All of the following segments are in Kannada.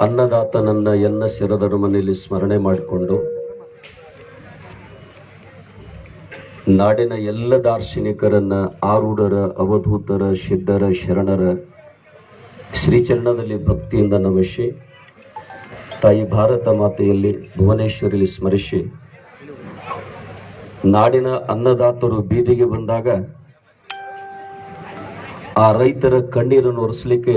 ಅನ್ನದಾತನನ್ನ ಎನ್ನ ಶಿರದರ ಮನೆಯಲ್ಲಿ ಸ್ಮರಣೆ ಮಾಡಿಕೊಂಡು ನಾಡಿನ ಎಲ್ಲ ದಾರ್ಶನಿಕರನ್ನ, ಆರೂಢರ, ಅವಧೂತರ ಸಿದ್ಧರ ಶರಣರ ಶ್ರೀಚರಣದಲ್ಲಿ ಭಕ್ತಿಯಿಂದ ನಮಿಸಿ, ತಾಯಿ ಭಾರತ ಮಾತೆಯಲ್ಲಿ ಭುವನೇಶ್ವರಿಯಲ್ಲಿ ಸ್ಮರಿಸಿ, ನಾಡಿನ ಅನ್ನದಾತರು ಬೀದಿಗೆ ಬಂದಾಗ ಆ ರೈತರ ಕಣ್ಣೀರನ್ನು ಒರೆಸಲಿಕ್ಕೆ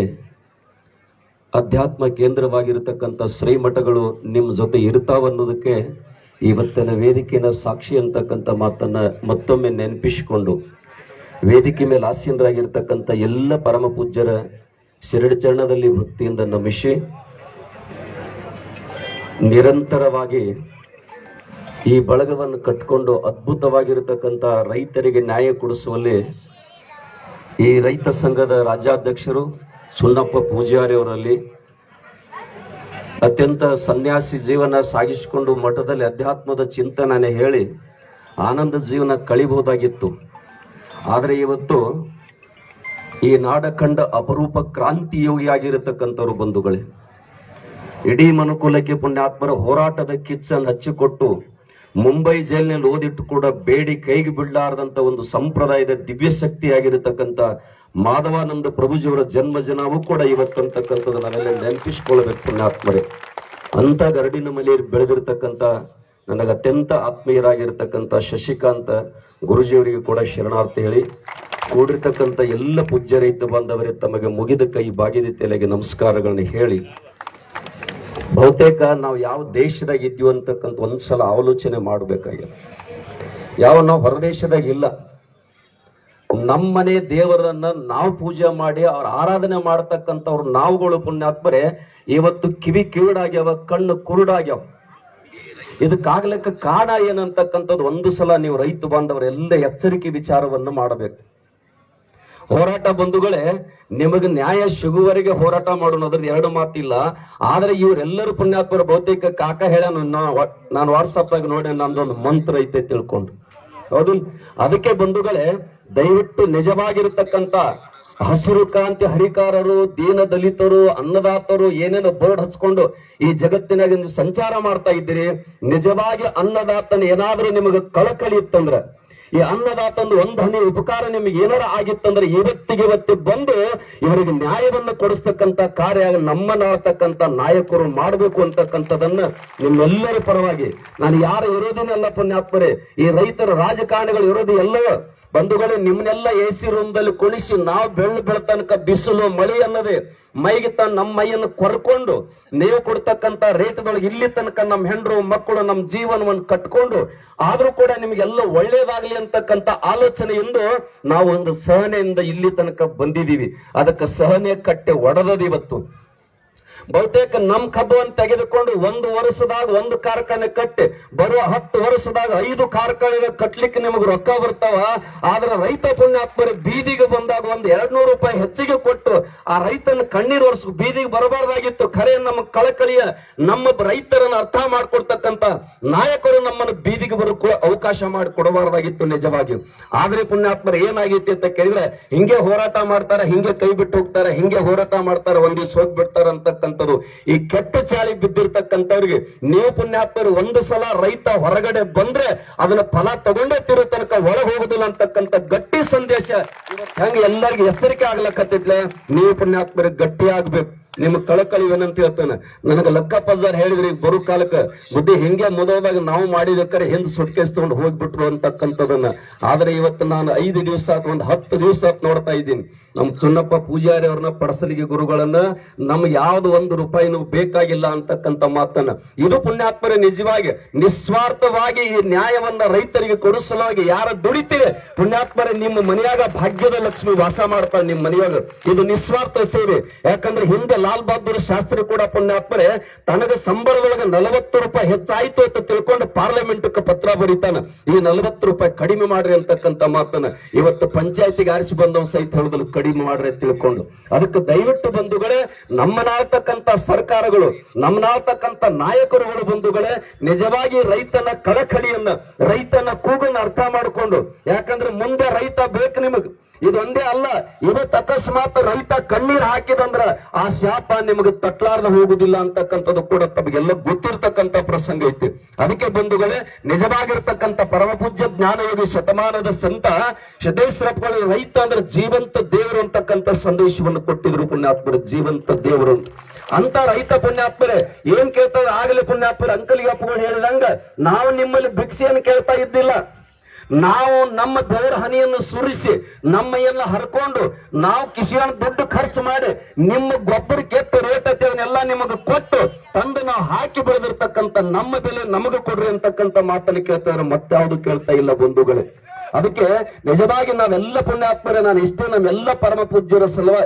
ಅಧ್ಯಾತ್ಮ ಕೇಂದ್ರವಾಗಿರತಕ್ಕಂಥ ಶ್ರೀಮಠಗಳು ನಿಮ್ಮ ಜೊತೆ ಇರ್ತಾವ ಅನ್ನೋದಕ್ಕೆ ಇವತ್ತಿನ ವೇದಿಕೆಯ ಸಾಕ್ಷಿ ಅಂತಕ್ಕಂಥ ಮಾತನ್ನ ಮತ್ತೊಮ್ಮೆ ನೆನಪಿಸಿಕೊಂಡು ವೇದಿಕೆ ಮೇಲೆ ಆಸೀನರಾಗಿರ್ತಕ್ಕಂಥ ಎಲ್ಲ ಪರಮ ಪೂಜ್ಯರ ಶಿರಡಿ ಚರಣದಲ್ಲಿ ಭಕ್ತಿಯಿಂದ ನಮಿಸಿ ನಿರಂತರವಾಗಿ ಈ ಬಳಗವನ್ನು ಕಟ್ಕೊಂಡು ಅದ್ಭುತವಾಗಿರತಕ್ಕಂಥ ರೈತರಿಗೆ ನ್ಯಾಯ ಕೊಡಿಸುವಲ್ಲಿ ಈ ರೈತ ಸಂಘದ ರಾಜ್ಯಾಧ್ಯಕ್ಷರು ಸುಣ್ಣಪ್ಪ ಪೂಜಾರಿ ಅವರಲ್ಲಿ ಅತ್ಯಂತ ಸನ್ಯಾಸಿ ಜೀವನ ಸಾಗಿಸಿಕೊಂಡು ಮಠದಲ್ಲಿ ಅಧ್ಯಾತ್ಮದ ಚಿಂತನೆ ಹೇಳಿ ಆನಂದ ಜೀವನ ಕಳಿಬಹುದಾಗಿತ್ತು. ಆದರೆ ಇವತ್ತು ಈ ನಾಡ ಕಂಡ ಅಪರೂಪ ಕ್ರಾಂತಿ ಯೋಗಿಯಾಗಿರತಕ್ಕಂಥವ್ರು ಬಂಧುಗಳೇ, ಇಡೀ ಮನುಕುಲಕ್ಕೆ ಪುಣ್ಯಾತ್ಮರ ಹೋರಾಟದ ಕಿಚ್ಚನ್ನು ಹಚ್ಚಿಕೊಟ್ಟು ಮುಂಬೈ ಜೈಲಿನಲ್ಲಿ ಓದಿಟ್ಟು ಕೂಡ ಬೇಡಿ ಕೈಗೆ ಬಿಡಲಾರದಂತ ಒಂದು ಸಂಪ್ರದಾಯದ ದಿವ್ಯ ಶಕ್ತಿಯಾಗಿರತಕ್ಕಂತ ಮಾಧವಾನಂದ ಪ್ರಭುಜಿಯವರ ಜನ್ಮ ಜನವೂ ಕೂಡ ಇವತ್ತಂತಕ್ಕಂಥದ್ದು ನಾವೆಲ್ಲ ನೆನಪಿಸ್ಕೊಳ್ಬೇಕು ಪುಣ್ಯಾತ್ಮರೇ. ಅಂತ ಗರಡಿನ ಮಲೆಯಲ್ಲಿ ಬೆಳೆದಿರ್ತಕ್ಕಂಥ ನನಗೆ ಅತ್ಯಂತ ಆತ್ಮೀಯರಾಗಿರ್ತಕ್ಕಂಥ ಶಶಿಕಾಂತ ಗುರುಜಿಯವರಿಗೆ ಕೂಡ ಶರಣಾರ್ಥಿ ಹೇಳಿ, ಕೂಡಿರ್ತಕ್ಕಂಥ ಎಲ್ಲ ಪೂಜ್ಯ ರೈತ ಬಾಂಧವರೇ, ತಮಗೆ ಮುಗಿದ ಕೈ ಬಾಗಿದ ತಲೆಗೆ ನಮಸ್ಕಾರಗಳನ್ನ ಹೇಳಿ, ಬಹುತೇಕ ನಾವು ಯಾವ ದೇಶದಾಗ ಇದ್ವಿ ಅಂತಕ್ಕಂಥ ಒಂದ್ಸಲ ಆಲೋಚನೆ ಮಾಡಬೇಕಾಗಿದೆ. ಯಾವ ನಾವು ಹೊರದೇಶದಾಗ ಇಲ್ಲ ನಮ್ಮನೆ ದೇವರನ್ನ ನಾವು ಪೂಜೆ ಮಾಡಿ ಅವ್ರ ಆರಾಧನೆ ಮಾಡ್ತಕ್ಕಂಥವ್ರು ನಾವುಗಳು ಪುಣ್ಯಾತ್ಮರೆ ಇವತ್ತು ಕಿವಿ ಕಿವಿಡಾಗ್ಯಾವ, ಕಣ್ಣು ಕುರುಡಾಗ್ಯಾವ. ಇದಕ್ಕಾಗ್ಲಿಕ್ಕೆ ಕಾರಣ ಏನಂತಕ್ಕಂಥದ್ದು ಒಂದು ಸಲ ನೀವು ರೈತ ಬಾಂಧವರೆಲ್ಲ ಎಚ್ಚರಿಕೆ ವಿಚಾರವನ್ನು ಮಾಡಬೇಕು. ಹೋರಾಟ ಬಂಧುಗಳೇ, ನಿಮಗೆ ನ್ಯಾಯ ಸಿಗುವವರೆಗೆ ಹೋರಾಟ ಮಾಡೋಣ ಎರಡು ಮಾತಿಲ್ಲ. ಆದ್ರೆ ಇವರೆಲ್ಲರೂ ಪುಣ್ಯಾತ್ಮರ ಬಹುತೇಕ ಕಾಕ ಹೇಳ ನಾನು ವಾಟ್ಸಪ್ ಆಗಿ ನೋಡಿ ನಂದೊಂದು ಮಂತ್ರ ಐತೆ ತಿಳ್ಕೊಂಡು. ಹೌದು, ಅದಕ್ಕೆ ಬಂಧುಗಳೇ ದಯವಿಟ್ಟು ನಿಜವಾಗಿರತಕ್ಕಂತ ಹಸಿರು ಕ್ರಾಂತಿ ಹರಿಕಾರರು, ದೀನ ದಲಿತರು, ಅನ್ನದಾತರು ಏನೇನೋ ಬೋರ್ಡ್ ಹಚ್ಕೊಂಡು ಈ ಜಗತ್ತಿನಾಗ ಸಂಚಾರ ಮಾಡ್ತಾ ಇದ್ದೀರಿ. ನಿಜವಾಗಿ ಅನ್ನದಾತನ ಏನಾದ್ರೂ ನಿಮಗೆ ಕಳಕಳಿ ಇತ್ತಂದ್ರ ಈ ಅನ್ನದಾತಂದು ಒಂದು ಉಪಕಾರ ನಿಮಗೆ ಏನಾರ ಆಗಿತ್ತಂದ್ರೆ ಇವತ್ತಿಗೆ ಇವತ್ತು ಬಂದು ಇವರಿಗೆ ನ್ಯಾಯವನ್ನು ಕೊಡಿಸ್ತಕ್ಕಂತ ಕಾರ್ಯ ನಮ್ಮನ್ನಾಳ್ತಕ್ಕಂತ ನಾಯಕರು ಮಾಡಬೇಕು ಅಂತಕ್ಕಂಥದನ್ನ ನಿಮ್ಮೆಲ್ಲರ ಪರವಾಗಿ. ನಾನು ಯಾರ ವಿರೋಧಿನಲ್ಲ ಪುಣ್ಯಾತ್ಮರೇ. ಈ ರೈತರ ರಾಜಕಾರಣಿಗಳು ಇರೋದು ಎಲ್ಲವೋ ಬಂಧುಗಳೇ ನಿಮ್ಮನ್ನೆಲ್ಲ ಎ ಸಿ ರೂಮ್ದಲ್ಲಿ ಕುಣಿಸಿ ನಾವು ಬೆಳ್ಳು ಬೆಳತನಕ ಬಿಸಿಲು, ಮಳಿ ಅನ್ನದೆ. ಮೈಗೆ ತ ನಮ್ಮ ಮೈಯನ್ನು ಕೊರ್ಕೊಂಡು, ನೀವು ಕೊಡ್ತಕ್ಕಂತ ರೇಟ್ದೊಳಗೆ ಇಲ್ಲಿ ತನಕ ನಮ್ಮ ಹೆಂಡರು, ಮಕ್ಕಳು, ನಮ್ಮ ಜೀವನವನ್ನು ಕಟ್ಕೊಂಡು, ಆದ್ರೂ ಕೂಡ ನಿಮಗೆಲ್ಲ ಒಳ್ಳೇದಾಗ್ಲಿ ಅಂತಕ್ಕಂತ ಆಲೋಚನೆಯಿಂದ ನಾವು ಒಂದು ಸಹನೆಯಿಂದ ಇಲ್ಲಿ ತನಕ ಬಂದಿದೀವಿ ಅದಕ್ಕೆ ಸಹನೆ ಕಟ್ಟೆ ಒಡೆದದ ಇವತ್ತು. ಬಹುತೇಕ ನಮ್ ಕಬ್ಬವನ್ನು ತೆಗೆದುಕೊಂಡು ಒಂದು ವರ್ಷದಾಗ ಒಂದು ಕಾರ್ಖಾನೆ ಕಟ್ಟಿ, ಬರುವ ಹತ್ತು ವರ್ಷದಾಗ ಐದು ಕಾರ್ಖಾನೆ ಕಟ್ಲಿಕ್ಕೆ ನಿಮಗೆ ರೊಕ್ಕ ಬರ್ತಾವ. ಆದ್ರೆ ರೈತ ಪುಣ್ಯಾತ್ಮರ ಬೀದಿಗೆ ಬಂದಾಗ ಒಂದು ಎರಡ್ ನೂರು ರೂಪಾಯಿ ಹೆಚ್ಚಿಗೆ ಕೊಟ್ಟು ಆ ರೈತನ ಕಣ್ಣೀರು ವರ್ಷ ಬೀದಿಗೆ ಬರಬಾರ್ದಾಗಿತ್ತು. ಖರೆ ನಮ್ಮ ಕಳಕಳಿಯ ನಮ್ಮ ರೈತರನ್ನ ಅರ್ಥ ಮಾಡ್ಕೊಡ್ತಕ್ಕಂತ ನಾಯಕರು ನಮ್ಮನ್ನು ಬೀದಿಗೆ ಬರ ಅವಕಾಶ ಮಾಡಿ ಕೊಡಬಾರ್ದಾಗಿತ್ತು ನಿಜವಾಗಿ ಆದ್ರೆ ಪುಣ್ಯಾತ್ಮರ ಏನಾಗೈತಿ ಅಂತ ಕೇಳಿದ್ರೆ, ಹಿಂಗೆ ಹೋರಾಟ ಮಾಡ್ತಾರೆ, ಹಿಂಗೆ ಕೈ ಬಿಟ್ಟು ಹೋಗ್ತಾರೆ, ಹಿಂಗೆ ಹೋರಾಟ ಮಾಡ್ತಾರೆ ಒಂದ್ ದಿವ್ಸ ಹೋಗ್ಬಿಡ್ತಾರೆ ಅಂತಕ್ಕಂಥದ್ದು ಈ ಕೆಟ್ಟ ಚಾಳಿ ಬಿದ್ದಿರ್ತಕ್ಕಂಥವ್ರಿಗೆ ನೀವು ಪುಣ್ಯಾತ್ಮರು ಒಂದು ಸಲ ರೈತ ಹೊರಗಡೆ ಬಂದ್ರೆ ಅದನ್ನ ಫಲ ತಗೊಂಡೇ ತಿರು ತನಕ ಒಳ ಹೋಗುದಿಲ್ಲ ಅಂತಕ್ಕಂಥ ಗಟ್ಟಿ ಸಂದೇಶ ಹೆಂಗ ಎಲ್ಲರಿಗೂ ಎಚ್ಚರಿಕೆ ಆಗ್ಲಕ್ಕತ್ತಿದ್ಲೆ ನೀವು ಪುಣ್ಯಾತ್ಮರಿಗೆ ಗಟ್ಟಿ ಆಗ್ಬೇಕು. ನಿಮ್ ಕಳಕಳಿ ಏನಂತ ಹೇಳ್ತಾನೆ. ನನಗೆ ಲಕ್ಕ ಪಜಾರ್ ಹೇಳಿದ್ರಿ ಬರೋ ಕಾಲಕ್ಕೆ ಬುದ್ಧಿ ಹಿಂಗೆ ಮೊದಲಾಗ ನಾವು ಮಾಡಿದಕ್ಕರೆ ಹಿಂದ್ ಸುಟ್ಕೇಸ್ ತಗೊಂಡು ಹೋಗ್ಬಿಟ್ರು ಅಂತಕ್ಕಂಥದನ್ನ. ಆದ್ರೆ ಇವತ್ತು ನಾನು ಐದು ದಿವಸ ಒಂದು ಹತ್ತು ದಿವಸ ನೋಡ್ತಾ ಇದ್ದೀನಿ. ನಮ್ ಚುನ್ನಪ್ಪ ಪೂಜಾರಿ ಅವ್ರನ್ನ ಪಡಸಲಿಗೆ ಗುರುಗಳನ್ನ ನಮ್ಗೆ ಯಾವ್ದು ಒಂದು ರೂಪಾಯಿನೂ ಬೇಕಾಗಿಲ್ಲ ಅಂತಕ್ಕಂತ ಮಾತನ್ನ. ಇದು ಪುಣ್ಯಾತ್ಮರೇ ನಿಜವಾಗಿ ನಿಸ್ವಾರ್ಥವಾಗಿ ಈ ನ್ಯಾಯವನ್ನ ರೈತರಿಗೆ ಕೊಡೋ ಸಲುವಾಗಿ ಯಾರ ದುಡಿತೀರಿ? ಪುಣ್ಯಾತ್ಮರೇ, ನಿಮ್ಮ ಮನೆಯಾಗ ಭಾಗ್ಯದ ಲಕ್ಷ್ಮಿ ವಾಸ ಮಾಡ್ತಾಳೆ ನಿಮ್ಮ ಮನೆಯಾಗ. ಇದು ನಿಸ್ವಾರ್ಥ ಸೇವೆ ಯಾಕಂದ್ರೆ ಹಿಂದೆ ಲಾಲ್ ಬಹದ್ದೂರ್ ಶಾಸ್ತ್ರಿ ಕೂಡ ಪುಣ್ಯಾತ್ಮರೇ, ತನಗ ಸಂಬಳದೊಳಗೆ ನಲವತ್ತು ರೂಪಾಯಿ ಹೆಚ್ಚಾಯ್ತು ಅಂತ ತಿಳ್ಕೊಂಡು ಪಾರ್ಲಿಮೆಂಟ್ ಪತ್ರ ಬರೀತಾನ. ಈ ನಲವತ್ತು ರೂಪಾಯಿ ಕಡಿಮೆ ಮಾಡ್ರಿ ಅಂತಕ್ಕಂತ ಮಾತನ್ನ ಇವತ್ತು ಪಂಚಾಯತಿಗೆ ಆರಿಸಿ ಬಂದವ್ ಸಹಿತ ಹೇಳಿದ್ರು ಕಡಿಮೆ ಮಾಡ್ರಿ ತಿಳ್ಕೊಂಡು. ಅದಕ್ಕೆ ದಯವಿಟ್ಟು ಬಂಧುಗಳೇ ನಮ್ಮನಾಳ್ತಕ್ಕಂಥ ಸರ್ಕಾರಗಳು ನಮ್ಮನಾಳ್ತಕ್ಕಂಥ ನಾಯಕರುಗಳು ಬಂಧುಗಳೇ, ನಿಜವಾಗಿ ರೈತನ ಕಳಕಳಿಯನ್ನ, ರೈತನ ಕೂಗನ್ನ ಅರ್ಥ ಮಾಡಿಕೊಂಡು, ಯಾಕಂದ್ರೆ ಮುಂದೆ ರೈತ ಬೇಕು ನಿಮಗ್. ಇದೊಂದೇ ಅಲ್ಲ, ಇವತ್ತು ಅಕಸ್ಮಾತ್ ರೈತ ಕಣ್ಣೀರ್ ಹಾಕಿದಂದ್ರ ಆ ಶಾಪ ನಿಮಗೆ ತಟ್ಲಾರ್ದ ಹೋಗುದಿಲ್ಲ ಅಂತಕ್ಕಂಥದ್ದು ಕೂಡ ತಮಗೆಲ್ಲ ಗೊತ್ತಿರ್ತಕ್ಕಂಥ ಪ್ರಸಂಗ ಐತಿ. ಅದಕ್ಕೆ ಬಂಧುಗಳೇ, ನಿಜವಾಗಿರ್ತಕ್ಕಂಥ ಪರಮಪೂಜ್ಯ ಜ್ಞಾನಯೋಗಿ ಶತಮಾನದ ಸಂತ ಸಿದ್ದೇಶ್ವರಪ್ಪಗಳು ರೈತ ಅಂದ್ರೆ ಜೀವಂತ ದೇವರು ಅಂತಕ್ಕಂಥ ಸಂದೇಶವನ್ನು ಕೊಟ್ಟಿದ್ರು ಪುಣ್ಯಾತ್ಮರು, ಜೀವಂತ ದೇವರು. ಅಂತ ರೈತ ಪುಣ್ಯಾತ್ಮರೇ, ಏನ್ ಕೇಳ್ತಾರೆ ಆಗಲಿ ಪುಣ್ಯಾತ್ಮರ ಅಂಕಲಿಗೆ ಅಪ್ಪಗಳು ಹೇಳಿದಂಗ, ನಾವು ನಿಮ್ಮಲ್ಲಿ ಭಿಕ್ಷೆಯನ್ನು ಕೇಳ್ತಾ ಇದ್ದಿಲ್ಲ. ನಾವು ನಮ್ಮ ದೇವರ ಹನಿಯನ್ನು ಸುರಿಸಿ, ನಮ್ಮ ಎಲ್ಲ ಹರ್ಕೊಂಡು, ನಾವು ಕಿಸಿಯನ್ನು ದುಡ್ಡು ಖರ್ಚು ಮಾಡಿ, ನಿಮ್ಮ ಗೊಬ್ಬರ ಕೆಟ್ಟ ರೇಟ್ ಅದನ್ನೆಲ್ಲ ನಿಮಗೆ ಕೊಟ್ಟು ತಂದು ನಾವು ಹಾಕಿ ಬೆಳೆದಿರ್ತಕ್ಕಂಥ ನಮ್ಮ ಬೆಲೆ ನಮಗೆ ಕೊಡ್ರಿ ಅಂತಕ್ಕಂಥ ಮಾತನ್ನು ಮತ್ತೆ ಮತ್ತಾವುದು ಕೇಳ್ತಾ ಇಲ್ಲ ಬಂಧುಗಳೇ. ಅದಕ್ಕೆ ನಿಜವಾಗಿ ನಾವೆಲ್ಲ ಪುಣ್ಯಾತ್ಮರೇ, ನಾನು ಇಷ್ಟೇ ನಮ್ಮೆಲ್ಲ ಪರಮ ಪೂಜ್ಯರ ಸಲುವ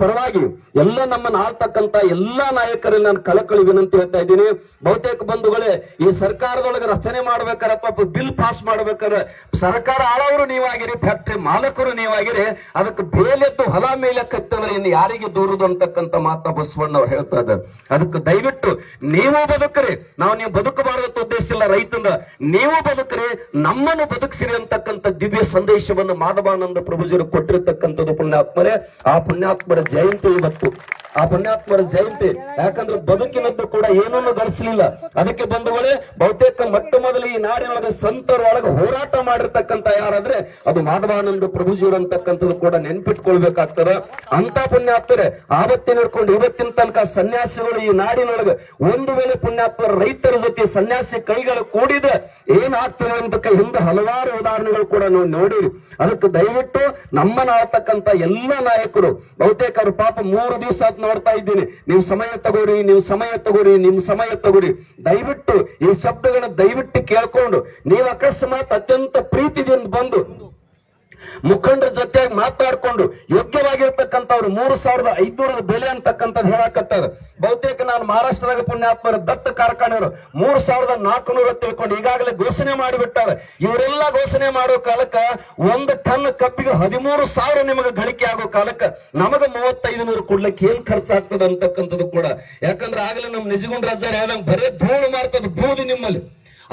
ಪರವಾಗಿ ಎಲ್ಲ ನಮ್ಮನ್ನ ಆಳ್ತಕ್ಕಂತ ಎಲ್ಲಾ ನಾಯಕರಲ್ಲಿ ನಾನು ಕಳಕಳಿ ವಿನಂತಿ ಹೇಳ್ತಾ ಇದ್ದೀನಿ. ಬಹುತೇಕ ಬಂಧುಗಳೇ, ಈ ಸರ್ಕಾರದೊಳಗೆ ರಚನೆ ಮಾಡ್ಬೇಕಾರೆ ಅಥವಾ ಬಿಲ್ ಪಾಸ್ ಮಾಡ್ಬೇಕಾದ್ರೆ ಸರ್ಕಾರ ಆಳವರು ನೀವಾಗಿರಿ, ಫ್ಯಾಕ್ಟ್ರಿ ಮಾಲಕರು ನೀವಾಗಿರಿ, ಅದಕ್ಕೆ ಬೇಲೆದ್ದು ಹೊಲ ಮೇಲೆ ಕತ್ತಂದ್ರೆ ಇನ್ನು ಯಾರಿಗೆ ದೂರದು ಅಂತಕ್ಕಂಥ ಮಾತ ಬಸವಣ್ಣ ಅವ್ರು ಹೇಳ್ತಾ ಇದ್ದಾರೆ. ಅದಕ್ಕೆ ದಯವಿಟ್ಟು ನೀವು ಬದುಕರಿ. ನಾವು ನೀವು ಬದುಕಬಾರದ ಉದ್ದೇಶ ಇಲ್ಲ ರೈತಂದ ನೀವು ಬದುಕರಿ, ನಮ್ಮನ್ನು ಬದುಕಿಸಿರಿ ಅಂತಕ್ಕಂಥ ದಿವ್ಯ ಸಂದೇಶವನ್ನು ಮಾಧವಾನಂದ ಪ್ರಭುಜರು ಕೊಟ್ಟಿರ್ತಕ್ಕಂಥದ್ದು ಪುಣ್ಯಾತ್ಮರೇ. ಆ ಪುಣ್ಯಾತ್ಮರ ಜಯಂತಿ ಇವತ್ತು. ಆ ಪುಣ್ಯಾತ್ಮರ ಜಯಂತಿ, ಯಾಕಂದ್ರೆ ಬದುಕಿನದ್ದು ಕೂಡ ಏನನ್ನು ಧರಿಸಲಿಲ್ಲ. ಅದಕ್ಕೆ ಬಂದವಳೆ ಬಹುತೇಕ ಮೊಟ್ಟ ಮೊದಲು ಈ ನಾಡಿನೊಳಗೆ ಸಂತರೊಳಗೆ ಹೋರಾಟ ಮಾಡಿರ್ತಕ್ಕಂತ ಯಾರಾದ್ರೆ, ಅದು ಮಾಧವಾನಂದ ಪ್ರಭುಜಿಯವರು ಅಂತಕ್ಕಂಥದ್ದು ಕೂಡ ನೆನ್ಪಿಟ್ಕೊಳ್ಬೇಕಾಗ್ತದ. ಅಂತ ಪುಣ್ಯಾತ್ಮರೇ, ಆವತ್ತಿನ ಹಿಡ್ಕೊಂಡು ಇವತ್ತಿನ ತನಕ ಸನ್ಯಾಸಿಗಳು ಈ ನಾಡಿನೊಳಗೆ ಒಂದು ವೇಳೆ ಪುಣ್ಯಾತ್ಮರ ರೈತರ ಜೊತೆ ಸನ್ಯಾಸಿ ಕೈಗಳು ಕೂಡಿದ ಏನಾಗ್ತದೆ ಅಂತ ಹಿಂದೆ ಹಲವಾರು ಉದಾಹರಣೆಗಳು ಕೂಡ ನಾವು ನೋಡಿರಿ. ಅದಕ್ಕೆ ದಯವಿಟ್ಟು ನಾಡತಕ್ಕಂತ ಎಲ್ಲ ನಾಯಕರು, ಬಹುತೇಕ ಅವರು ಪಾಪ ಮೂರು ದಿವಸ ಆತ್ ನೋಡ್ತಾ ಇದ್ದೀನಿ. ನೀವು ಸಮಯ ತಗೋರಿ ನೀವು ಸಮಯ ತಗೋರಿ ನಿಮ್ ಸಮಯ ತಗೋರಿ ದಯವಿಟ್ಟು ಈ ಶಬ್ದಗಳನ್ನ ದಯವಿಟ್ಟು ಕೇಳ್ಕೊಂಡು, ನೀವು ಅಕಸ್ಮಾತ್ ಅತ್ಯಂತ ಪ್ರೀತಿದಿಂದ ಬಂದು ಮುಖಂಡರ ಜೊತೆ ಮಾತಾಡ್ಕೊಂಡು ಯೋಗ್ಯವಾಗಿರ್ತಕ್ಕಂಥವ್ರು ಮೂರು ಸಾವಿರದ ಐದುನೂರ ಬೆಲೆ ಅಂತಕ್ಕಂಥದ್ದು ಹೇಳಕತ್ತಾರ. ಬಹುತೇಕ ನಾನು ಮಹಾರಾಷ್ಟ್ರದಾಗ ಪುಣ್ಯಾತ್ಮರ ದತ್ತ ಕಾರ್ಖಾನೆಯವರು ಮೂರು ಸಾವಿರದ ನಾಲ್ಕುನೂರ ತಿಳ್ಕೊಂಡು ಈಗಾಗಲೇ ಘೋಷಣೆ ಮಾಡಿಬಿಟ್ಟಾರೆ. ಇವರೆಲ್ಲ ಘೋಷಣೆ ಮಾಡೋ ಕಾಲಕ್ಕ ಒಂದು ಟನ್ ಕಬ್ಬಿಗೆ ಹದಿಮೂರು ಸಾವಿರ ನಿಮಗೆ ಗಳಿಕೆ ಆಗೋ ಕಾಲಕ್ಕ ನಮಗ ಮೂವತ್ತೈದು ನೂರು ಕೊಡ್ಲಿಕ್ಕೆ ಏನ್ ಖರ್ಚಾಗ್ತದೆ ಅಂತಕ್ಕಂಥದ್ದು ಕೂಡ. ಯಾಕಂದ್ರೆ ಆಗಲೇ ನಮ್ಮ ನಿಜಗುಂಡ್ ರಾಜ್ಯ ಹೇಳ್ದಂಗೆ ಬರೇ ಧೂಳು ಮಾಡ್ತದ ಬೂದಿ ನಿಮ್ಮಲ್ಲಿ.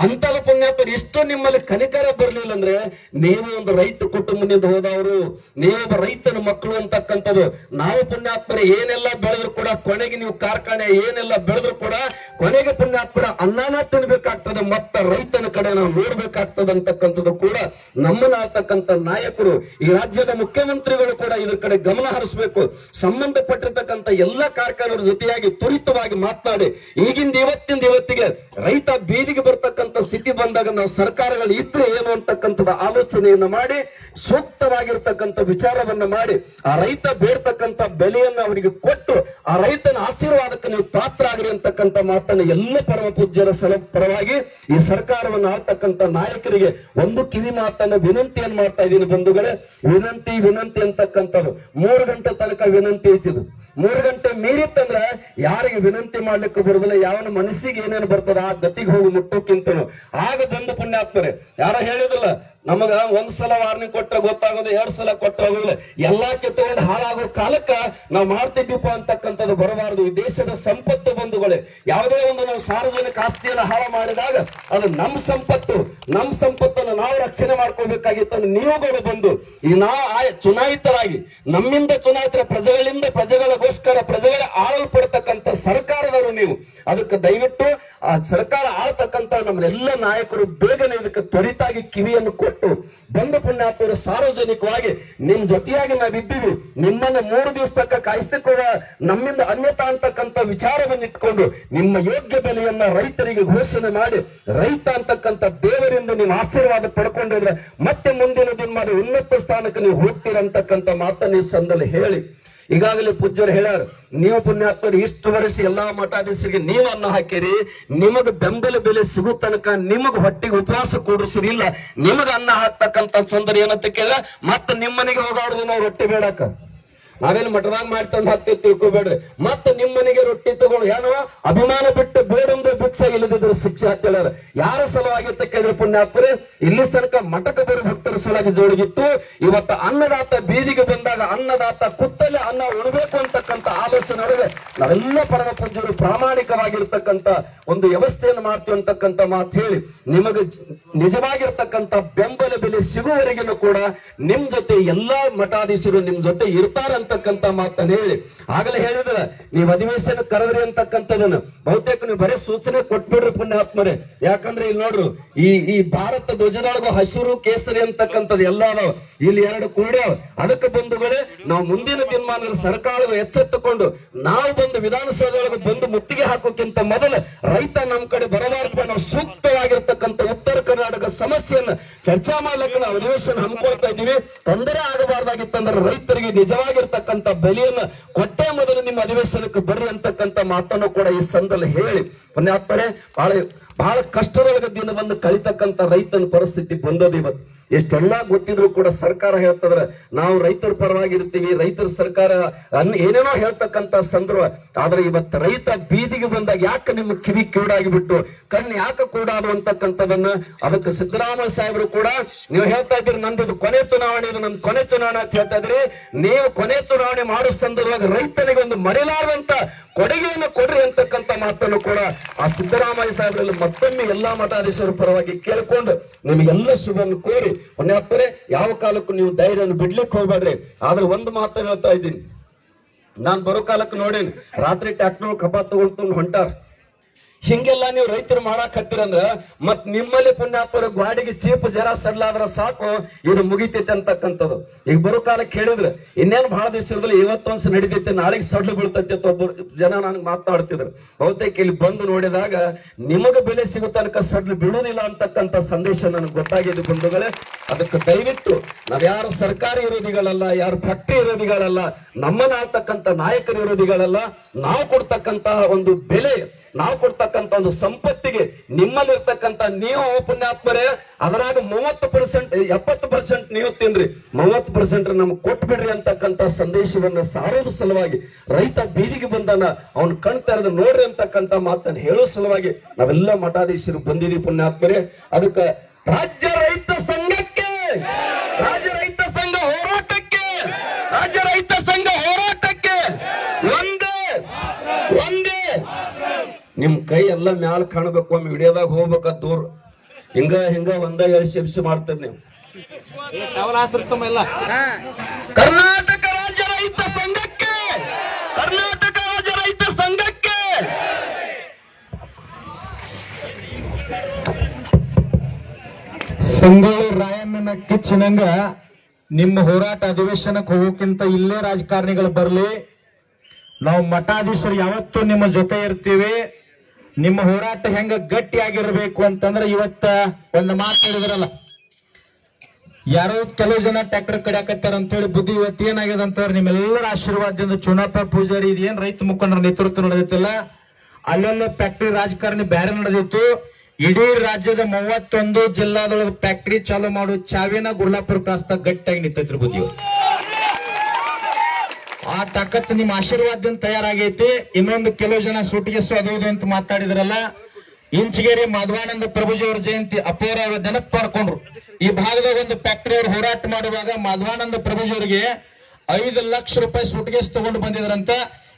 ಅಂತದ ಪುಣ್ಯಾತ್ಮರು ಇಷ್ಟು ನಿಮ್ಮಲ್ಲಿ ಕನಿಕರ ಬರಲಿಲ್ಲ ಅಂದ್ರೆ ನೀವು ಒಂದು ರೈತ ಕುಟುಂಬದಿಂದ ಹೋದವರು, ನೀವೊಬ್ಬ ರೈತನ ಮಕ್ಕಳು ಅಂತಕ್ಕಂಥದ್ದು. ನಾವು ಪುಣ್ಯಾತ್ಮರ, ಏನೆಲ್ಲ ಬೆಳೆದ್ರು ಕೂಡ ಕೊನೆಗೆ ನೀವು ಕಾರ್ಖಾನೆ, ಏನೆಲ್ಲ ಬೆಳೆದ್ರು ಕೂಡ ಕೊನೆಗೆ ಪುಣ್ಯಾತ್ಮರ ಅನ್ನಾನ ತಿನ್ಬೇಕಾಗ್ತದೆ. ಮತ್ತ ರೈತನ ಕಡೆ ನಾವು ನೋಡ್ಬೇಕಾಗ್ತದೆ ಅಂತಕ್ಕಂಥದ್ದು ಕೂಡ ನಮ್ಮನ್ನ ಆಳ್ತಕ್ಕಂಥ ನಾಯಕರು, ಈ ರಾಜ್ಯದ ಮುಖ್ಯಮಂತ್ರಿಗಳು ಕೂಡ ಇದ್ರ ಕಡೆ ಗಮನ ಹರಿಸಬೇಕು. ಸಂಬಂಧಪಟ್ಟಿರ್ತಕ್ಕಂಥ ಎಲ್ಲ ಕಾರ್ಖಾನೆಯವರ ಜೊತೆಯಾಗಿ ತ್ವರಿತವಾಗಿ ಮಾತನಾಡಿ, ಈಗಿಂದ ಇವತ್ತಿಂದ ಇವತ್ತಿಗೆ ರೈತ ಬೀದಿಗೆ ಬರ್ತಕ್ಕಂಥ ಸ್ಥಿತಿ ಬಂದಾಗ ನಾವು ಸರ್ಕಾರಗಳು ಇದ್ರೆ ಏನು ಅಂತಕ್ಕಂಥದ್ದು ಆಲೋಚನೆಯನ್ನ ಮಾಡಿ, ಸೂಕ್ತವಾಗಿರ್ತಕ್ಕಂಥ ವಿಚಾರವನ್ನ ಮಾಡಿ, ಆ ರೈತ ಬೇಡ್ತಕ್ಕಂಥ ಬೆಲೆಯನ್ನು ಅವರಿಗೆ ಕೊಟ್ಟು, ಆ ರೈತನ ಆಶೀರ್ವಾದಕ್ಕೆ ನೀವು ಪಾತ್ರ ಆಗಿರಿ ಅಂತಕ್ಕಂಥ ಮಾತನ್ನು ಎಲ್ಲ ಪರಮ ಪೂಜ್ಯರ ಸಲ, ಪರವಾಗಿ ಈ ಸರ್ಕಾರವನ್ನು ಆಡ್ತಕ್ಕಂಥ ನಾಯಕರಿಗೆ ಒಂದು ಕಿವಿ ಮಾತನ್ನ ವಿನಂತಿಯನ್ನು ಮಾಡ್ತಾ ಇದ್ದೀನಿ ಬಂಧುಗಳೇ? ವಿನಂತಿ ವಿನಂತಿ ಅಂತಕ್ಕಂಥದ್ದು. ಮೂರು ಗಂಟೆ ತನಕ ವಿನಂತಿ ಐತಿದು. ಮೂರು ಗಂಟೆ ಮೀರಿತ್ತಂದ್ರ ಯಾರಿಗೆ ವಿನಂತಿ ಮಾಡ್ಲಿಕ್ಕೆ ಬರುದಿಲ್ಲ, ಯಾವನ ಮನಸ್ಸಿಗೆ ಏನೇನು ಬರ್ತದ ಆ ಗತಿಗೆ ಹೋಗಿ ಮುಟ್ಟೋಕ್ಕಿಂತನು. ಆಗ ಬಂದು ಪುಣ್ಯ ಆಗ್ತಾರೆ ಯಾರ ಹೇಳಿದಿಲ್ಲ ನಮಗ ಒಂದ್ ಸಲ ವಾರ್ನಿಂಗ್ ಕೊಟ್ರೆ ಗೊತ್ತಾಗೋದು, ಎರಡ್ ಸಲ ಹೋಗೋದು ಎಲ್ಲಾ ಕಿತ್ಕೊಂಡು ಹಾಳಾಗೋ ಕಾಲಕ್ಕ ನಾವು ಮಾಡ್ತಿದ್ದೀಪ ಅಂತಕ್ಕಂಥದ್ದು ಬರಬಾರದು. ಈ ದೇಶದ ಸಂಪತ್ತು ಬಂಧುಗಳೇ, ಯಾವುದೇ ಒಂದು ನಾವು ಸಾರ್ವಜನಿಕ ಆಸ್ತಿಯನ್ನು ಹಾಳು ಮಾಡಿದಾಗ ಅದು ನಮ್ಮ ಸಂಪತ್ತು. ನಮ್ಮ ಸಂಪತ್ತನ್ನು ನಾವು ರಕ್ಷಣೆ ಮಾಡ್ಕೋಬೇಕಾಗಿತ್ತು ನೀವುಗಳು ಬಂದು ಈ ನಾ ಚುನಾಯಿತರಾಗಿ, ನಮ್ಮಿಂದ ಚುನಾಯಿತರ ಪ್ರಜೆಗಳಿಂದ ಪ್ರಜೆಗಳಿಗೋಸ್ಕರ ಪ್ರಜೆಗಳ ಆಳಲ್ಪಡ್ತಕ್ಕಂಥ ಸರ್ಕಾರದವರು ನೀವು. ಅದಕ್ಕೆ ದಯವಿಟ್ಟು ಆ ಸರ್ಕಾರ ಆಳ್ತಕ್ಕಂಥ ನಮ್ಮೆಲ್ಲ ನಾಯಕರು ಬೇಗನೆ ಇದಕ್ಕೆ ತ್ವರಿತಾಗಿ ಕಿವಿಯನ್ನು ಕೊಟ್ಟು ಬಂದ ಪುಣ್ಯಾತ್ಮರು ಸಾರ್ವಜನಿಕವಾಗಿ ನಿಮ್ ಜೊತೆಯಾಗಿ ನಾವಿದ್ದೀವಿ. ನಿಮ್ಮನ್ನ ಮೂರು ದಿವಸ ತಕ್ಕ ಕಾಯಿಸಿಕೊಳ್ಳ ನಮ್ಮಿಂದ ಅನ್ಯತಾ ಅಂತಕ್ಕಂಥ ವಿಚಾರವನ್ನು ಇಟ್ಕೊಂಡು ನಿಮ್ಮ ಯೋಗ್ಯ ಬೆಲೆಯನ್ನ ರೈತರಿಗೆ ಘೋಷಣೆ ಮಾಡಿ, ರೈತ ಅಂತಕ್ಕಂಥ ದೇವರಿಂದ ನೀವು ಆಶೀರ್ವಾದ ಪಡ್ಕೊಂಡಿದ್ರೆ ಮತ್ತೆ ಮುಂದಿನ ದಿನ ಉನ್ನತ ಸ್ಥಾನಕ್ಕೆ ನೀವು ಹೋಗ್ತೀರಂತಕ್ಕಂಥ ಮಾತನ್ನು ಈ ಸಂದಲ್ಲಿ ಹೇಳಿ. ಈಗಾಗಲೇ ಪೂಜ್ಯರು ಹೇಳ್ಯಾರ, ನೀವು ಪುಣ್ಯಾತ್ಮರು ಇಷ್ಟು ವರ್ಷ ಎಲ್ಲಾ ಮಠಾಧೀಶರಿಗೆ ನೀವು ಅನ್ನ ಹಾಕಿರಿ, ನಿಮಗ ಬೆಂಬಲ ಬೆಲೆ ಸಿಗೋ ತನಕ ನಿಮಗ ಹೊಟ್ಟಿಗೆ ಉಪವಾಸ ಕೂಡಿಸಿರಿ, ಇಲ್ಲ, ನಿಮಗ ಅನ್ನ ಹಾಕ್ತಕ್ಕಂತ ಸಂದರ್ಭ ಏನಂತ ಕೇಳ ಮತ್ತೆ ನಿಮ್ಮನೆಗೆ ಹೋಗಾಡುದು ನಾವು ರೊಟ್ಟಿ ಬೇಡಕ್ಕ. ನಾವೇನು ಮಠದಾಗ ಮಾಡಿ ತಂದು ಹಾಕ್ತೇವೆ ತಿಳ್ಕೊಬೇಡ್ರಿ. ಮತ್ತೆ ನಿಮ್ಮನೆಗೆ ರೊಟ್ಟಿ ತಗೊಂಡು ಏನೋ ಅಭಿಮಾನ ಬಿಟ್ಟು ಬೇಡೊಂದು ಭಿಕ್ಷೆ ಇಲ್ಲದಿದ್ರೆ ಶಿಕ್ಷೆ ಹೇಳ್ಯಾರ ಯಾರ ಸಲುವಾಗಿ ಅಂತ ಕೇಳಿದ್ರೆ ಪುಣ್ಯಾತ್ಮರೇ, ಇಲ್ಲಿ ತನಕ ಮಠಕ ಬರೋ ಭಕ್ತರ ಸಲುವಾಗಿ ಜೋಡಿಗಿತ್ತು. ಇವತ್ತು ಅನ್ನದಾತ ಬೀದಿಗೆ ಬಂದಾಗ ಅನ್ನದಾತ ಕುತ್ತಲೆ ಅನ್ನ ಉಣಬೇಕು ಅಂತಕ್ಕಂಥ ಆಲೋಚನೆ ಒಳಗೆ ನಾವೆಲ್ಲ ಪರಮ ಪೂಜ್ಯರು ಪ್ರಾಮಾಣಿಕವಾಗಿರ್ತಕ್ಕಂಥ ಒಂದು ವ್ಯವಸ್ಥೆಯನ್ನು ಮಾಡ್ತೀವಿ ಅಂತಕ್ಕಂಥ ಮಾತು ಹೇಳಿ, ನಿಮಗೆ ನಿಜವಾಗಿರ್ತಕ್ಕಂಥ ಬೆಂಬಲ ಬೆಲೆ ಸಿಗುವವರೆಗೂ ಕೂಡ ನಿಮ್ ಜೊತೆ ಎಲ್ಲಾ ಮಠಾಧೀಶರು ನಿಮ್ ಜೊತೆ ಇರ್ತಾರಂತಕ್ಕಂಥ ಮಾತನ್ನ ಹೇಳಿ. ಆಗಲೇ ಹೇಳಿದ್ರ ನೀವು ಅಧಿವೇಶನ ಕರೆದ್ರಿ ಅಂತಕ್ಕಂಥದನ್ನ ಬಹುತೇಕ ನೀವು ಬರೀ ಸೂಚನೆ ಕೊಟ್ಬಿಡ್ರಿ ಪುಣ್ಯಾತ್ಮರೇ. ಯಾಕಂದ್ರೆ ಇಲ್ಲಿ ನೋಡ್ರು, ಈ ಈ ಭಾರತ ಧ್ವಜದೊಳಗ ಹಸಿರು ಕೇಸರಿ ಅಂತಕ್ಕಂಥದ್ದು ಎಲ್ಲ ಅದಾವ. ಇಲ್ಲಿ ಎರಡು ಕುರುಡ್ಯಾವ ಅದಕ್ಕೆ ಬಂಧುಗಳೇ, ನಾವು ಮುಂದಿನ ದಿನಮಾನದ ಸರ್ಕಾರದ ಎಚ್ಚೆತ್ತುಕೊಂಡು, ನಾವು ಬಂದು ವಿಧಾನಸೌಧದೊಳಗೆ ಬಂದು ಮುತ್ತಿಗೆ ಹಾಕೋಕ್ಕಿಂತ ಮೊದಲು ರೈತ ನಮ್ಮ ಕಡೆ ಬರಬಾರದು ನಾವು ಸೂಕ್ತವಾಗಿರ್ತಕ್ಕಂಥ ಉತ್ತರ ಕರ್ನಾಟಕ ಸಮಸ್ಯೆಯನ್ನ ಚರ್ಚಾ ಮಾಡ್ಲಿಕ್ಕೆ ನಾವು ಅಧಿವೇಶನ ಹಮ್ಮಿಕೊಳ್ತಾ ಇದ್ದೀವಿ. ತೊಂದರೆ ಆಗಬಾರ್ದಾಗಿತ್ತಂದ್ರೆ ರೈತರಿಗೆ ನಿಜವಾಗಿರ್ತಕ್ಕಂಥ ಬೆಲೆಯನ್ನು ಕೊಟ್ಟೆ ಮೊದಲು ನಿಮ್ಮ ಅಧಿವೇಶನಕ್ಕೆ ಬರ್ರಿ ಅಂತಕ್ಕಂಥ ಮಾತನ್ನು ಕೂಡ ಈ ಸಂದಲ್ಲಿ ಹೇಳಿ. ಪುಣ್ಯಾತ್ಮರೇ ಬಹಳ ಬಹಳ ಕಷ್ಟದೊಳಗೆ ದಿನವನ್ನು ಕಲಿತಕ್ಕಂತ ರೈತನ ಪರಿಸ್ಥಿತಿ ಬಂದದ ಇವತ್ತು. ಎಷ್ಟೆಲ್ಲಾ ಗೊತ್ತಿದ್ರು ಕೂಡ ಸರ್ಕಾರ ಹೇಳ್ತದ್ರ ನಾವು ರೈತರ ಪರವಾಗಿರ್ತೀವಿ, ರೈತರ ಸರ್ಕಾರ ಏನೇನೋ ಹೇಳ್ತಕ್ಕಂತ ಸಂದರ್ಭ. ಆದ್ರೆ ಇವತ್ತು ರೈತ ಬೀದಿಗೆ ಬಂದಾಗ ಯಾಕೆ ನಿಮ್ಮ ಕಿವಿ ಕಿವಿಡಾಗಿ ಬಿಟ್ಟು ಕಣ್ಣು ಯಾಕೆ ಕೂಡಾದು ಅಂತಕ್ಕಂಥದನ್ನ ಅದಕ್ಕೆ ಸಿದ್ದರಾಮಯ್ಯ ಸಾಹೇಬರು ಕೂಡ ನೀವು ಹೇಳ್ತಾ ಇದ್ದೀರಿ ನಂದು ಕೊನೆ ಚುನಾವಣೆ ಇದು ಕೊನೆ ಚುನಾವಣೆ ಅಂತ ಹೇಳ್ತಾ ಇದ್ರಿ ನೀವು ಕೊನೆ ಚುನಾವಣೆ ಮಾಡೋ ಸಂದರ್ಭದಾಗ ರೈತನಿಗೆ ಒಂದು ಮರೆಯಲಾರದಂತ ಕೊಡುಗೆಯನ್ನು ಕೊಡ್ರಿ ಅಂತಕ್ಕಂಥ ಮಾತನ್ನು ಕೂಡ ಆ ಸಿದ್ದರಾಮಯ್ಯ ಸಾಹೇಬರಲ್ಲಿ ಮತ್ತೊಮ್ಮೆ ಎಲ್ಲಾ ಮಠಾಧೀಶರ ಪರವಾಗಿ ಕೇಳಿಕೊಂಡು ನಿಮಗೆಲ್ಲ ಶುಭವನ್ನು ಕೋರಿ ಪುಣ್ಯಾತ್ಮರೇ ಯಾವ ಕಾಲಕ್ಕೂ ನೀವು ಧೈರ್ಯವನ್ನು ಬಿಡ್ಲಿಕ್ಕೆ ಹೋಗ್ಬೇಡ್ರಿ. ಆದ್ರೆ ಒಂದು ಮಾತು ಹೇಳ್ತಾ ಇದ್ದೀನಿ. ನಾನು ಬರೋ ಕಾಲಕ್ಕೆ ನೋಡೇನಿ. ರಾತ್ರಿ ಟ್ಯಾಕ್ಟರ್ ಕಬ್ಬ ತಗೊಳ್ತು ಹೊಂಟಾರ. ಹಿಂಗೆಲ್ಲ ನೀವು ರೈತರು ಮಾಡಾಕ್ ಹತ್ತಿರಂದ್ರ ಮತ್ ನಿಮ್ಮಲ್ಲಿ ಪುಣ್ಯಾತ್ಮರು ಗ್ವಾಡಿಗೆ ಚೀಪ್ ಜರ ಸಡ್ಲಾದ್ರ ಸಾಕು, ಇದು ಮುಗಿತೈತೆ ಅಂತಕ್ಕಂಥದ್ದು. ಈಗ ಬರೋ ಕಾಲಕ್ಕೆ ಕೇಳಿದ್ರೆ, ಇನ್ನೇನು ಬಹಳ ದಿವಸದಲ್ಲಿ ಇವತ್ತೊಂದ್ಸ ನಡೀತೈತೆ, ನಾಳೆಗೆ ಸಡ್ಲು ಬೀಳ್ತೈತೆ ಅಂತ ಒಬ್ಬರು ಜನ ನನಗೆ ಮಾತಾಡ್ತಿದ್ರು. ಬಹುತೇಕ ಇಲ್ಲಿ ಬಂದು ನೋಡಿದಾಗ, ನಿಮಗೆ ಬೆಲೆ ಸಿಗೋ ತನಕ ಸಡ್ಲು ಬೀಳುವುದಿಲ್ಲ ಅಂತಕ್ಕಂಥ ಸಂದೇಶ ನನಗೆ ಗೊತ್ತಾಗಿದೆ ಬಂಧುಗಳೇ. ಅದಕ್ಕೆ ದಯವಿಟ್ಟು ನಾವ್ಯಾರು ಸರ್ಕಾರಿ ವಿರೋಧಿಗಳಲ್ಲ, ಯಾರು ಭಕ್ತಿ ವಿರೋಧಿಗಳಲ್ಲ ನಮ್ಮನ್ನ ಆಳ್ತಕ್ಕಂಥ ನಾಯಕರ ವಿರೋಧಿಗಳಲ್ಲ, ನಾವು ಕೊಡ್ತಕ್ಕಂತಹ ಒಂದು ಬೆಲೆ ನಾವು ಕೊಡ್ತಕ್ಕಂತ ಒಂದು ಸಂಪತ್ತಿಗೆ ನಿಮ್ಮಲ್ಲಿರ್ತಕ್ಕಂಥ ನೀವು ಪುಣ್ಯಾತ್ಮರೇ ಅದರಾಗ ಮೂವತ್ತು ಪರ್ಸೆಂಟ್ ಎಪ್ಪತ್ತು ಪರ್ಸೆಂಟ್ ನೀವು ತಿನ್ರಿ. ಮೂವತ್ತು ಪರ್ಸೆಂಟ್ ನಮ್ಗೆ ಕೊಟ್ಬಿಡ್ರಿ ಅಂತಕ್ಕಂಥ ಸಂದೇಶವನ್ನ ಸಾರೋದ್ರ ಸಲುವಾಗಿ ರೈತ ಬೀದಿಗೆ ಬಂದಾನ, ಅವನ್ ಕಣ್ ತೆರೆದು ನೋಡ್ರಿ ಅಂತಕ್ಕಂಥ ಮಾತನ್ನ ಹೇಳೋ ಸಲುವಾಗಿ ನಾವೆಲ್ಲ ಮಠಾಧೀಶರು ಬಂದಿದೀವಿ ಪುಣ್ಯಾತ್ಮರೇ. ಅದಕ್ಕೆ ರಾಜ್ಯ ರೈತ ಸಂಘಕ್ಕೆ ರಾಜ್ಯ ರೈತ ಸಂಘ ಹೋರಾಟಕ್ಕೆ ರಾಜ್ಯ ರೈತ ಸಂಘ ಹೋರಾಟಕ್ಕೆ ಒಂದೇ ಒಂದೇ ನಿಮ್ ಕೈ ಎಲ್ಲ ಮ್ಯಾಲ ಕಾಣಬೇಕು ಒಮ್ಮೆ ವಿಡಿಯೋದಾಗ ಹೋಗ್ಬೇಕ ದೂರ. ಹಿಂಗ ಹಿಂಗ ಒಂದ ಎಳ್ಸಿ ಎಬ್ಸಿ ಮಾಡ್ತೇನೆ ನೀವು. ಕರ್ನಾಟಕ ರಾಜ್ಯ ರೈತ ಸಂಘಕ್ಕೆ ಕರ್ನಾಟಕ ರಾಜ್ಯ ರೈತ ಸಂಘಕ್ಕೆ. ಸಂಗೊಳ್ಳಿ ರಾಯಣ್ಣನ ಕಿಚ್ಚಿನಂಗ ನಿಮ್ಮ ಹೋರಾಟ ಅಧಿವೇಶನಕ್ಕೆ ಹೋಗೋಕ್ಕಿಂತ ಇಲ್ಲೇ ರಾಜಕಾರಣಿಗಳು ಬರಲಿ. ನಾವು ಮಠಾಧೀಶರು ಯಾವತ್ತೂ ನಿಮ್ಮ ಜೊತೆ ಇರ್ತೀವಿ. ನಿಮ್ಮ ಹೋರಾಟ ಹೆಂಗ ಗಟ್ಟಿಯಾಗಿರ್ಬೇಕು ಅಂತಂದ್ರೆ ಇವತ್ತ ಒಂದು ಮಾತು ಹೇಳಿದ್ರಲ್ಲ ಯಾರೋ ಕೆಲವು ಜನ ಟ್ರ್ಯಾಕ್ಟರ್ ಕಡಿಯಾಕತ್ತಾರ ಅಂತ ಹೇಳಿ ಬುದ್ಧಿ ಇವತ್ತು ಏನಾಗಿದೆ ಅಂತಂದ್ರೆ ನಿಮ್ಮೆಲ್ಲರ ಆಶೀರ್ವಾದದಿಂದ ಚುನಾವಣಾ ಪೂಜಾರಿ ಇದೇನ್ ರೈತ ಮುಖಂಡರ ನೇತೃತ್ವ ನಡೆದಿತ್ತಲ್ಲ, ಅಲ್ಲೆಲ್ಲ ಫ್ಯಾಕ್ಟರಿ ರಾಜಕಾರಣಿ ಬ್ಯಾರೆ ನಡೆದಿತ್ತು ಇಡೀ ರಾಜ್ಯದ ಮೂವತ್ತೊಂದು ಜಿಲ್ಲಾದೊಳಗೆ ಫ್ಯಾಕ್ಟರಿ ಚಾಲೂ ಮಾಡೋ ಚಾವಿನ ಗುರ್ಲಾಪುರ ಕ್ರಾಸ್ದಾಗ ಗಟ್ಟಿಯಾಗಿ ನಿಂತೈತ್ರಿ ಬುದ್ಧಿ. ಆ ತಾಕತ್ತು ನಿಮ್ಮ ಆಶೀರ್ವಾದದಿಂದ ತಯಾರಾಗೈತಿ. ಇನ್ನೊಂದು ಕೆಲವು ಜನ ಸೂಟಿಗೆಸು ಅದು ಅಂತ ಮಾತಾಡಿದ್ರಲ್ಲ ಇಂಚಗೇರಿ ಮಾಧವಾನಂದ ಪ್ರಭುಜಿ ಅವರ ಜಯಂತಿ ಅಪೋರ ನೆನಪು ಮಾಡ್ಕೊಂಡ್ರು ಈ ಭಾಗದಾಗ ಒಂದು ಫ್ಯಾಕ್ಟರಿ ಅವರು ಹೋರಾಟ ಮಾಡುವಾಗ ಮಾಧವಾನಂದ ಪ್ರಭುಜಿ ಅವರಿಗೆ ಐದು ಲಕ್ಷ ರೂಪಾಯಿ ಸೂಟ್ಗೇಸ್ ತಗೊಂಡು ಬಂದಿದ್ರಂತ.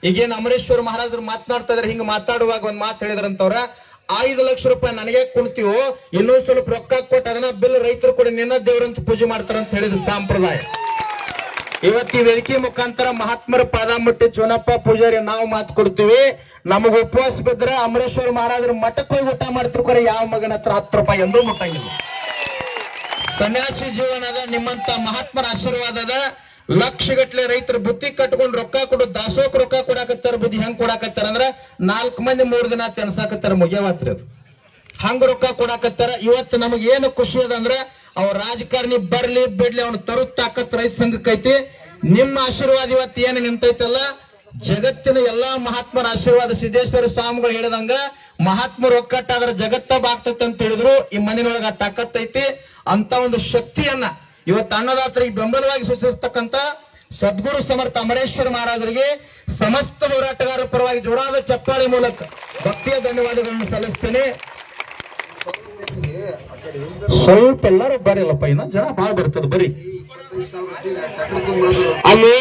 ಈಗೇನು ಅಮರೇಶ್ವರ ಮಹಾರಾಜರು ಮಾತನಾಡ್ತಾ ಇದ್ರೆ, ಹಿಂಗ ಮಾತಾಡುವಾಗ ಒಂದ್ ಮಾತು ಹೇಳಿದ್ರಂತವ್ರ ಐದು ಲಕ್ಷ ರೂಪಾಯಿ ನನಗೆ ಕುಣ್ತೀವೋ, ಇನ್ನೊಂದ್ ಸ್ವಲ್ಪ ರೊಕ್ಕ ಕೊಟ್ಟು ಅದನ್ನ ಬಿಲ್ ರೈತರು ಕೂಡ, ನಿನ್ನ ದೇವರಂತ ಪೂಜೆ ಮಾಡ್ತಾರಂತ ಹೇಳಿದ ಸಂಪ್ರದಾಯ. ಇವತ್ತು ಈ ವೇದಿಕೆ ಮುಖಾಂತರ ಮಹಾತ್ಮರ ಪಾದ ಮುಟ್ಟಿ ಚೋನಪ್ಪ ಪೂಜಾರಿ ನಾವು ಮಾತು ಕೊಡ್ತೀವಿ. ನಮಗ ಉಪವಾಸ ಬಿದ್ರೆ ಅಮರೇಶ್ವರ ಮಹಾರಾಜರ ಮಠಕ್ಕೆ ಹೋಗಿ ಊಟ ಮಾಡ್ತಿರ್ಕೋರೆ ಯಾವ ಮಗನ ಹತ್ರ ಹತ್ತು ರೂಪಾಯಿ ಎಂದೂ ಮುಟ್ಟಂಗಿಲ್ಲ. ಸನ್ಯಾಸಿ ಜೀವನದ ನಿಮ್ಮಂತ ಮಹಾತ್ಮರ ಆಶೀರ್ವಾದದ ಲಕ್ಷಗಟ್ಲೆ ರೈತರು ಬುತ್ತಿ ಕಟ್ಕೊಂಡು ರೊಕ್ಕ ಕೊಡು, ದಾಸೋಕ್ ರೊಕ್ಕ ಕೊಡಾಕತ್ತಾರ, ಬುದ್ಧಿ ಹೆಂಗ್ ಕೊಡಾಕತ್ತಾರ ಅಂದ್ರ ನಾಲ್ಕು ಮಂದಿ ಮೂರ್ ದಿನ ತೆನ್ಸಾಕತ್ತಾರ ಮುಗಿಯವಾತ್ರಿ ಅದು. ಹಂಗ ರೊಕ್ಕ ಕೊಡಾಕತ್ತಾರ. ಇವತ್ತು ನಮಗೆ ಏನು ಖುಷಿ ಅದ ಅಂದ್ರ ಅವ ರಾಜಕಾರಣಿ ಬರ್ಲಿ ಬಿಡ್ಲಿ ಅವ್ನ ತರು ತಾಕತ್ ರೈತ ಸಂಘಕ್ಕೈತಿ ನಿಮ್ಮ ಆಶೀರ್ವಾದ ಇವತ್ತು ಏನು ನಿಂತೈತಲ್ಲ? ಜಗತ್ತಿನ ಎಲ್ಲಾ ಮಹಾತ್ಮರ ಆಶೀರ್ವಾದ ಸಿದ್ದೇಶ್ವರ ಸ್ವಾಮಿಗಳು ಹೇಳಿದಂಗ ಮಹಾತ್ಮರು ಒಕ್ಕಟ್ಟಾದ್ರೆ ಜಗತ್ತ ಬಾಗ್ತೈತೆ ಅಂತ ಹೇಳಿದ್ರು. ಈ ಮನೆಯೊಳಗ ತಾಕತ್ ಐತಿ. ಅಂತ ಒಂದು ಶಕ್ತಿಯನ್ನ ಇವತ್ತು ಅನ್ನದಾತರಿಗೆ ಬೆಂಬಲವಾಗಿ ಸೂಚಿಸ್ತಕ್ಕಂತ ಸದ್ಗುರು ಸಮರ್ಥ ಅಮರೇಶ್ವರ ಮಹಾರಾಜರಿಗೆ ಸಮಸ್ತ ಹೋರಾಟಗಾರರ ಪರವಾಗಿ ಜೋರಾದ ಚಪ್ಪಾಳೆ ಮೂಲಕ ಭಕ್ತಿಯ ಧನ್ಯವಾದಗಳನ್ನು ಸಲ್ಲಿಸ್ತೇನೆ. ಸ್ವಲ್ಪ ಎಲ್ಲರೂ ಬರಿಲ್ಲಪ್ಪ ಇನ್ನ ಜನ ಬಾಳ ಬರ್ತದ ಬರೀ. ಅಲ್ಲಿ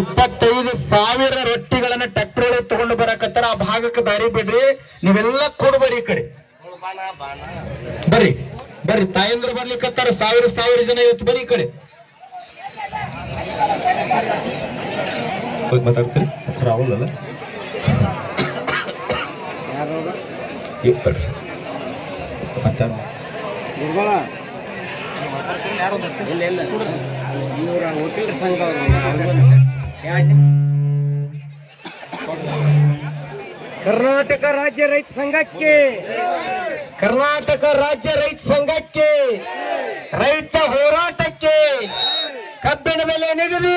ಇಪ್ಪತ್ತೈದು ಸಾವಿರ ರೊಟ್ಟಿಗಳನ್ನ ಟ್ರ್ಯಾಕ್ಟರ್ ತಗೊಂಡು ಬರಕತ್ತಾರ ಆ ಭಾಗಕ್ಕೆ ದಾರಿ ಬಿಡ್ರಿ ನೀವೆಲ್ಲ ಕೊಡು ಬರ್ರಿ ಈ ಕಡೆ. ಬರ್ರಿ ಬರ್ರಿ ತಾಯಂದ್ರ ಬರ್ಲಿಕ್ಕತ್ತಾರ ಸಾವಿರ ಸಾವಿರ ಜನ ಇವತ್ತು ಬರೀ ಈ ಕಡೆ. ಮಾತಾಡ್ತೀರಿ? ರಾಹುಲ್ ಅಲ್ಲ? ಬರ್ರಿ. ಮತ್ತೆ? ಇವ್ರ ಸಂಘ ಕರ್ನಾಟಕ ರಾಜ್ಯ ರೈತ ಸಂಘಕ್ಕೆ ಕರ್ನಾಟಕ ರಾಜ್ಯ ರೈತ ಸಂಘಕ್ಕೆ ರೈತ ಹೋರಾಟಕ್ಕೆ ಕಬ್ಬಿನ ಬೆಲೆ ನಿಗದಿ.